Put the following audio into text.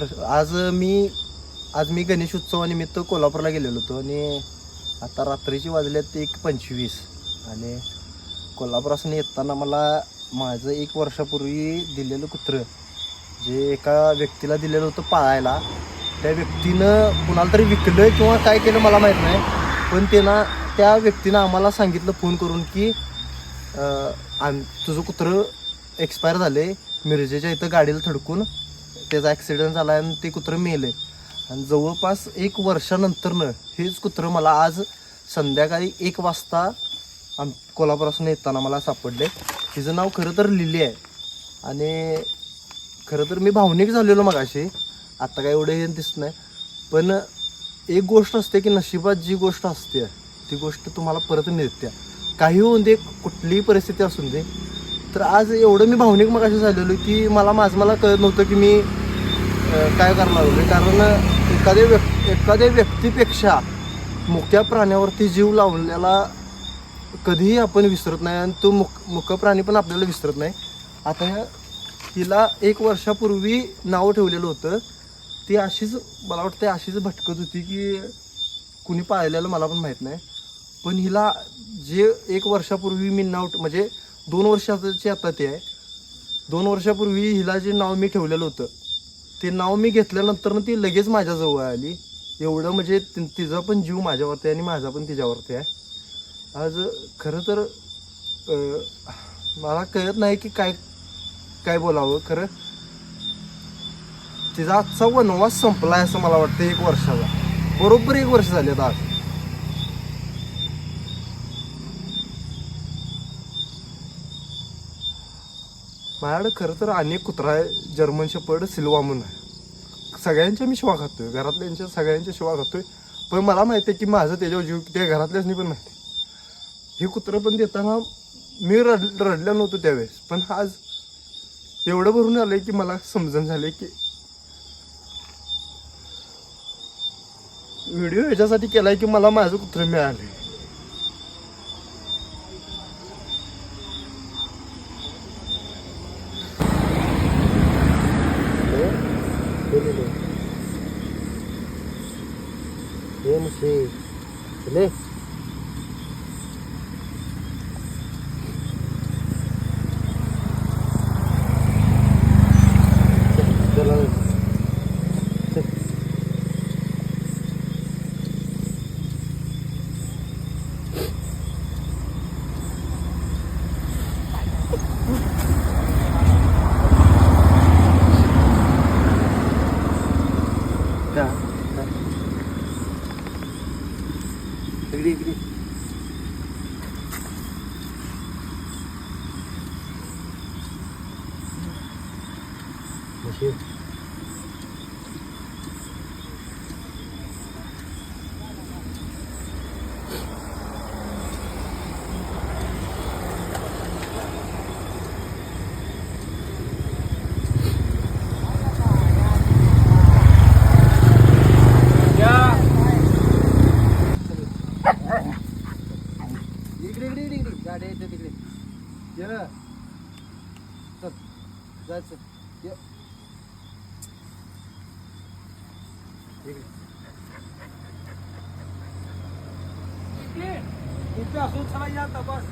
आज मी आज मी गणेश उत्सवानिमित्त कोल्हापूरला गेलेलो होतो आणि आता रात्रीची वाजल्यात एक पंचवीस. आणि कोल्हापुरासून येताना मला माझं एक वर्षापूर्वी दिलेलं कुत्रं जे एका व्यक्तीला दिलेलं होतं पाळायला त्या व्यक्तीनं कुणाला तरी विकलं किंवा काय केलं मला माहीत नाही. पण त्यांना त्या व्यक्तीनं आम्हाला सांगितलं फोन करून की आम तुझं कुत्रं एक्सपायर झाले मिरजेच्या इथं गाडीला थडकून त्याचा ॲक्सिडेंट झाला आणि ते कुत्रं मेले. आणि जवळपास एक वर्षानंतरनं हेच कुत्रं मला आज संध्याकाळी एक वाजता आम कोल्हापुरापासून येताना मला सापडले. तिचं नाव खरं तर लिली आहे. आणि खरं तर मी भावनिक झालेलो मगाशी. आत्ता काय एवढं हे दिसत नाही. पण एक गोष्ट असते की नशिबात जी गोष्ट असते ती गोष्ट तुम्हाला परत मिळते काही होऊन दे कुठलीही परिस्थिती असून दे. तर आज एवढं मी भावनिक मगाशी झालेलो की मला माझं मला कळत नव्हतं की मी काय करणार होते? कारण एखाद्या व्यक् एखाद्या व्यक्तीपेक्षा मुक्या प्राण्यावरती जीव लावलेला कधीही आपण विसरत नाही आणि तो मुक मुक प्राणी पण आपल्याला विसरत नाही. आता ह्या हिला एक वर्षापूर्वी नाव ठेवलेलं होतं. ती अशीच मला वाटतं अशीच भटकत होती की कुणी पाळलेलं मला पण माहीत नाही. पण हिला जे एक वर्षापूर्वी मी नाव म्हणजे दोन वर्षाची आता ते आहे. दोन वर्षापूर्वी हिला जे नाव मी ठेवलेलं होतं ते नाव मी घेतल्यानंतर ती लगेच माझ्याजवळ आली. एवढं म्हणजे तिचा पण जीव माझ्यावरती आहे आणि माझा पण तिच्यावरती आहे. आज खरं तर मला कळत नाही की काय काय बोलावं खरं. तिचा आजचा वनवास संपला आहे असं मला वाटतं एक वर्षाचा. बरोबर एक वर्ष झाले आता आज. माझ्याकडे खरं तर अनेक कुत्रा आहे जर्मन शेपर्ड सिल्वा म्हणून आहे. सगळ्यांच्या मी शिवा खातोय घरातल्यांच्या सगळ्यांच्या शिवा खातोय. पण मला माहिती आहे की माझं त्याच्यावर जीव त्या घरातल्याच पण माहिती हे कुत्रं पण देताना मी रड रडलं नव्हतो त्यावेळेस. पण आज एवढं भरून आलंय की मला समजून झाले की व्हिडिओ याच्यासाठी आहे की मला माझं कुत्रं मिळाले ¿Entendés? म्हशी इकडे इकडे इकडे इकडे गाड्या येते तिकडे ये ना चल जायचं શું થવાઈ જાવ તપાસ